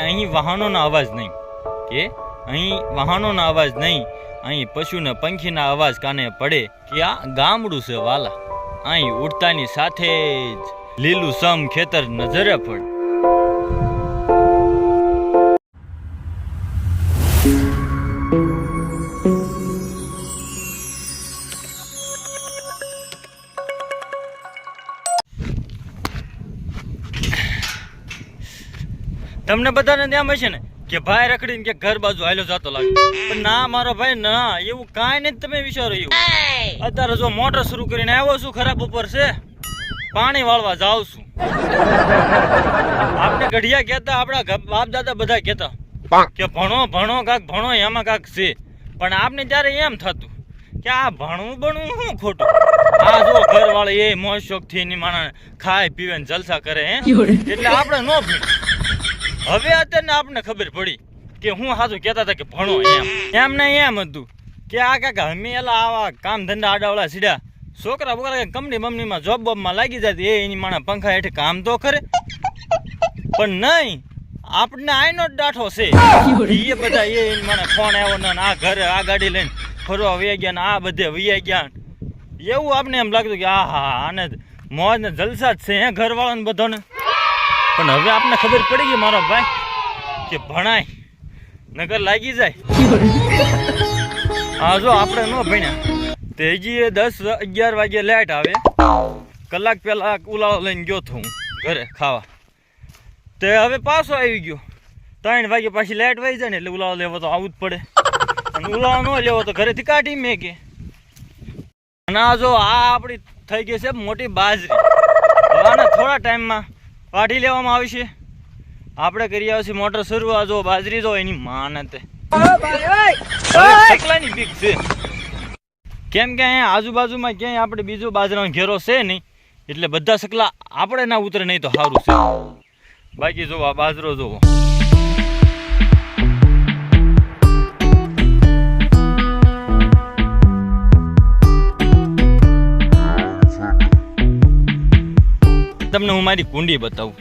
અહીં વાહનોના અવાજ નહીં. કે અહીં વાહનોના અવાજ નહીં, અહીં પશુને પંખીના અવાજ કાને પડે, કે આ ગામડું છે વાલા. અહીં ઉડતાની સાથે જ લીલું સમ ખેતર નજરે પડે. તમને બધાને ત્યાં હશે ને કે ભાઈ રખડીને કે ઘર બાજુ હાલ્યો જતો લાગે. પણ ના મારો ભાઈ ના એવું કાંઈ નથી તમે વિચારો એવું. અત્યારે જો મોટર શરૂ કરીને આવ્યો છું ખરાબ ઉપર છે પાણી વાળવા જાઉં છું. આપણે ગઢિયા કહેતા આપણા બાપ દાદા બધા કહેતા કે ભણો ભણો કાક ભણો એમાં કાક છે. પણ આપને ત્યારે એમ થતું કે આ ભણવું ભણવું શું ખોટું? આ જો ઘર વાળો એ મોજ શોખથી એની માણસ ખાય પીવે ને જલસા કરે હે? એટલે આપણે નો ભણી હવે અત્યારે આપણને ખબર પડી કે હું સાચું કહેતા હતા કે ભણો એમ. એમને એમ હતું કે આ કાકા એલા આવા કામ ધંધા આડાવડા સીડ્યા છોકરા બોકરા કંપની બમનીમાં જોબ બોબમાં લાગી જતી એ એની માણા પંખા હેઠે કામ તો કરે. પણ નહીં આપણને આઈનો જ ડાઠો છે. એ બધા એ એની માણે ફોન આવ્યો ને આ ઘરે આ ગાડી લઈને ફરવા વયા ગયા ને આ બધે વયા ગયા. એવું આપણે એમ લાગતું કે આ હા આને મોજ ને જલસા જ છે હે ઘરવાળાને બધાને. પણ હવે આપને ખબર પડી ગઈ, મારો ભાઈ, કે ભણાય, નગર લાગી જાય. હા જો આપણે ન ભણ્યા. તે હજી દસ અગિયાર વાગે લેટ આવે. કલાક પહેલા ઉલાળો લઈને ગયો હતો હું ઘરે ખાવા. તે હવે પાછો આવી ગયો. ત્રણ વાગે પાછી લાઇટ વહી જાય ને એટલે ઉલાળો લેવો તો આવવું જ પડે. અને ઉલાળો ન લેવો તો ઘરેથી કાઢી મેં કે આ જો આ આપણી થઈ ગઈ છે મોટી બાજરી. આને થોડા ટાઈમમાં કાઢી લેવામાં આવશે આપણે કરી આવશે મોટર શરૂઆત. જો બાજરી જો એની માનત. તે બીક છે. કેમ કે અહીંયા આજુબાજુમાં ક્યાંય આપણે બીજો બાજરાનો ઘેરો છે નહીં. એટલે બધા સકલા આપણે ના ઉતરે, નહીં તો સારું છે. બાકી જો આ બાજરો જોવો. તમને હું મારી કુંડી બતાવું.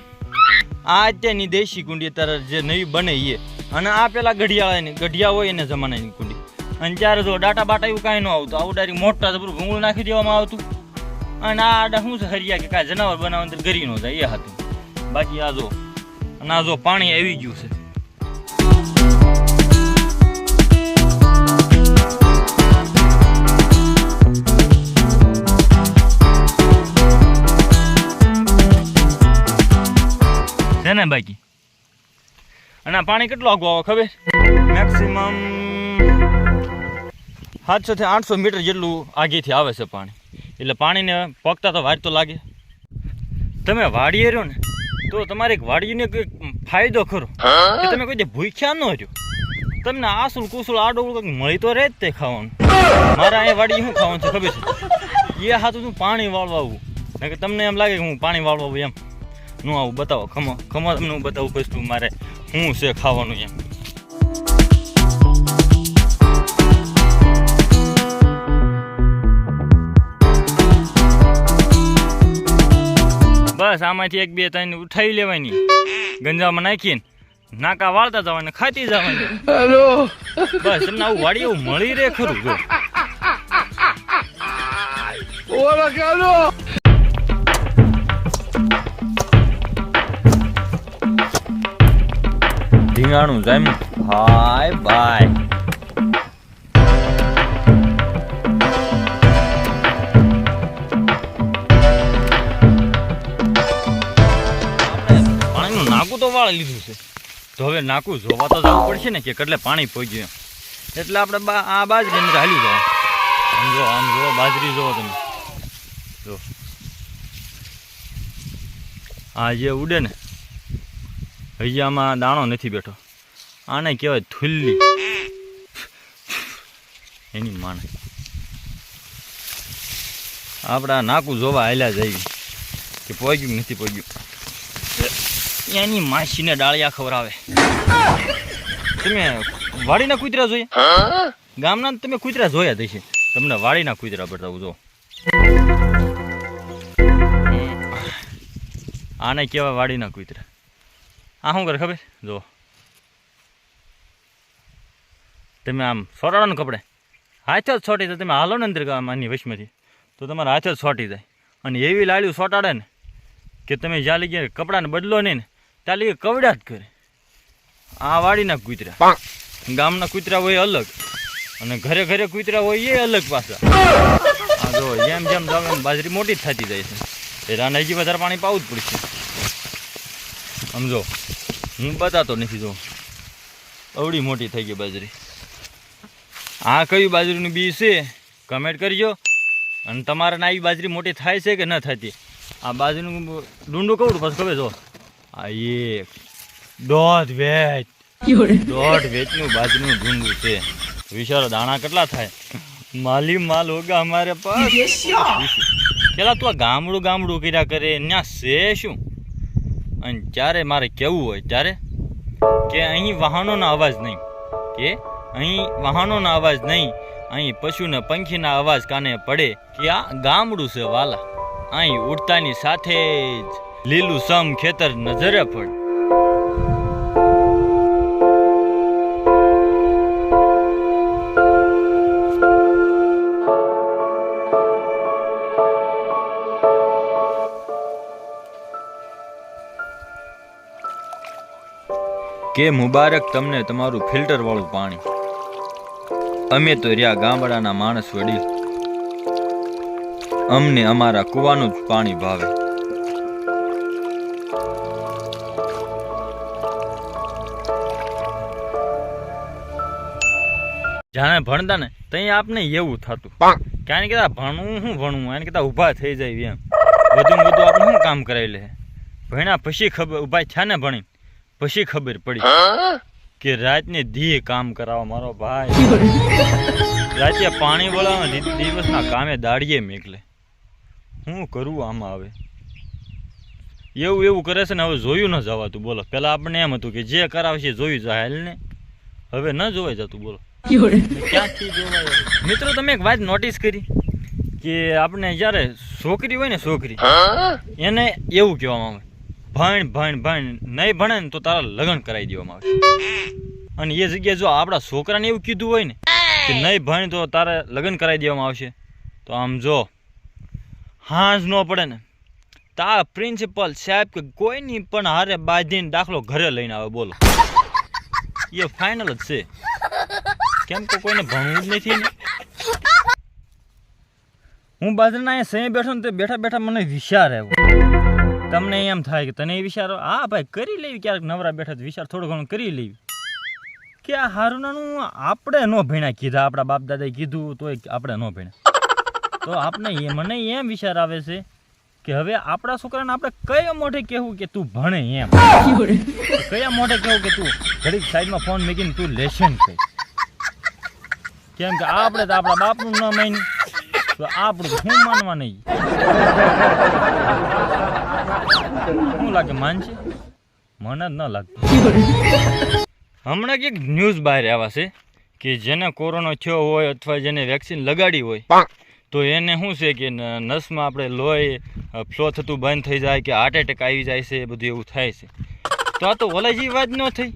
આ અત્યારની દેશી કુંડી અત્યારે જે નવી બને એ. અને આ પેલા ગઢિયાળાની, ગઢિયા હોય એને જમાનાની કુંડી. અને ત્યારે જો ડાટા બાટા એવું કાંઈ ન આવતું, આવું ડાયરેક્ટ મોટા જબરું ભૂંગળું નાખી દેવામાં આવતું. અને આ આડા શું છે, હરિયા કે કાંઈ જનાવર બનાવવા અંદર ગરી ન જાય, એ હતું બાકી આ જો, અને આ જો પાણી આવી ગયું છે. ને બાકી? અને આ પાણી કેટલું આગું આવે ખબર? મેક્સિમમ સાતસો થી આઠસો મીટર જેટલું આગેથી આવે છે પાણી. એટલે પાણીને પગતા તો વાર તો લાગે. તમે વાડીએ રહ્યો ને તો તમારે એક વાડીને કંઈક ફાયદો ખરો. કે તમે કોઈ દી ભૂખ્યા ન રહ્યો. તમને આસુલ કુસુલ આડોળ કંઈક મળી તો રહે જ તે ખાવાનું. મારા અહીંયા વાડી શું ખાવાનું છે ખબર છે? એ હાથું હું પાણી વાળવા આવું. કે તમને એમ લાગે કે હું પાણી વાળવા આવું એમ. નું આવું બતાવો ખમો ખમો તમને હું બતાવું પછી મારે શું છે ખાવાનું એમ. બસ આમાંથી એક બે ત્રણ ઉઠાવી લેવાની. ગંજામાં નાખીને નાકા વાળતા જવાને ખાતી જવાની. બસ તમને આવું વાડી એવું મળી રહે ખરું જો. ધીંગાણું જામ્યું હાય બાય પાણીનું હવે નાકું જોવા તો કેટલે પાણી પહોંચ્યું એટલે આપણે આ બાજરી હાલી જાવ. આમ આમ જો, બાજરી જોવો તમે. જો. આ જે ઉડે ને હજી આમાં દાણો નથી બેઠો. આને કહેવાય થુલ્લી. એની માને. આપણા નાકું જોવા હાલ્યા જઈએ કે પોગ્યું નથી પોગ્યું. એની માસીને ડાળિયા ખવરાવે તમે વાડીના કૂતરા જોયા? ગામના તમે કૂતરા જોયા જ તમને વાડીના કૂતરા બતાવું, જો. આને કહેવાય વાડીના કૂતરા. આ શું કરે ખબર? જુઓ. તમે આમ સોરાડો ને કપડે. હાથે જ છોટી જાય. તમે હાલો ને અંદર આની વશમાંથી. તો તમારા હાથે જ છોટી જાય. અને એવી લાડ્યું સોટાડે ને કે તમે જ્યાં લઈ ગયા કપડાને બદલો નહીં ને ત્યાં લઈ કવડા જ કરે. આ વાડીના કૂતરા. ગામના કૂતરા હોય અલગ. અને ઘરે ઘરે કૂતરા હોય એ અલગ પાછા. જો જેમ જેમ જાવ એમ બાજરી મોટી જ થતી જાય છે. એટલે આને હજી વધારે પાણી પાવું જ પડશે. સમજો. હું બતાતો નથી જો. અવડી મોટી થઈ ગઈ બાજરી. આ કયું બાજરીનું બી છે? કમેન્ટ કરજો. અને તમારે ના આવી બાજરી મોટી થાય છે કે ન થતી? આ બાજરીનું ડુંડું કવડું પછી ખબર જો આ એક દોઢ વેચ દોઢ વેચનું બાજરીનું ડુંડું છે. વિચારો દાણા કેટલા થાય? માલી માલ હોગા અમારે પાસ પેલા તું આ ગામડું ગામડું કર્યા કરે? ત્યાં છે શું? અને જ્યારે મારે કેવું હોય ત્યારે કે અહીં વાહનોના અવાજ નહીં. કે અહીં વાહનોના અવાજ નહીં. અહીં પશુને પંખીના અવાજ કાને પડે કે આ ગામડું છે વાલા. અહીં ઉડતાની સાથે જ લીલું સમ ખેતર નજરે પડે. કે મુબારક તમને તમારું ફિલ્ટર વાળું પાણી. અમે તો રહ્યા ગામડાના માણસ વડીલ. અમને અમારા કૂવાનું જ પાણી ભાવે. જાણે ભણતા ને ત્યાં આપને એવું થતું. ક્યાં કે આ ભણવું શું ભણવું એને કહેતા ઊભા થઈ જાય એમ. વધુ વધુ આપણે શું કામ કરાવી લે? ભણ્યા પછી ખબર, ઊભા છે ને ભણી. પછી ખબર પડી કે રાતને ધીએ કામ કરાવો મારો ભાઈ. રાતે પાણી વળાવે ને દિવસના કામે દાડીએ મેકલે. હું કરું આમાં હવે? એવું એવું કરે છે ને હવે જોયું ન જવાતું બોલો. પેલા આપણે એમ હતું કે જે કરાવશે જોયું જાય ને? હવે ન જોવાય જતું બોલો. ક્યાંથી જોવાય? મિત્રો તમે એક વાત નોટિસ કરી કે આપણે જ્યારે છોકરી હોય ને છોકરી એને એવું કહેવામાં આવે ભણ ભણ ભણ. નહીં ભણે ને તો તારા લગ્ન કરાવી દેવામાં આવશે. અને એ જગ્યાએ જો આપણા છોકરાને એવું કીધું હોય ને કે નહીં ભણ તો તારે લગ્ન કરાવી દેવામાં આવશે. તો આમ જો, હાંજ ન પડે ને. તા પ્રિન્સિપલ સાહેબ કે કોઈની પણ હારે બાંધીને દાખલો ઘરે લઈને આવે, બોલો. એ ફાઇનલ જ છે. કેમ કે કોઈને ભણવું જ નથી ને? હું બાજરીના અહીંયા સહી બેઠો ને તે બેઠા બેઠા મને વિચાર આવ્યો. તમને એમ થાય કે તને એ વિચારો હા ભાઈ કરી લેવી. ક્યારેક નવરા બેઠા તો વિચાર થોડો ઘણો કરી લેવી. કે આ હારુનાનું આપણે ન ભણ્યા. કીધા આપણા બાપ દાદાએ કીધું તોય આપણે ન ભણ્યા. તો આપણે એ મને એમ વિચાર આવે છે કે હવે આપણા છોકરાને આપણે કયા મોઢે કહેવું કે તું ભણે એમ? કયા મોઢે કહેવું કે તું ઘડીક સાઈડમાં ફોન મૂકીને તું લેશન કર? કેમ કે આપણે તો આપણા બાપનું ન માન્યું. તો આપણું તો શું માનવા નહીં? શું લાગે માનશે? મને જ ન લાગતું. હમણાં કંઈક ન્યૂઝ બહાર આવ્યા છે કે જેને કોરોના થયો હોય અથવા જેને વેક્સિન લગાડી હોય તો એને શું છે કે નસમાં આપણે લોહી ફ્લો થતું બંધ થઈ જાય કે હાર્ટ એટેક આવી જાય છે એ બધું એવું થાય છે. તો આ તો વલાજી વાત ન થઈ.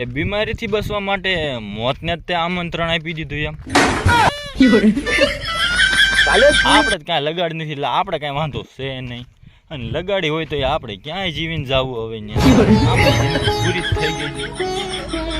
એ બીમારીથી બચવા માટે મોતને જ તે આમંત્રણ આપી દીધું એમ. આપણે કાંઈ લગાડી નથી એટલે આપણે કાંઈ વાંધો છે નહીં. અને લગાડી હોય તો એ આપણે ક્યાંય જીવીને જવું હવે. પૂરી થઈ ગઈ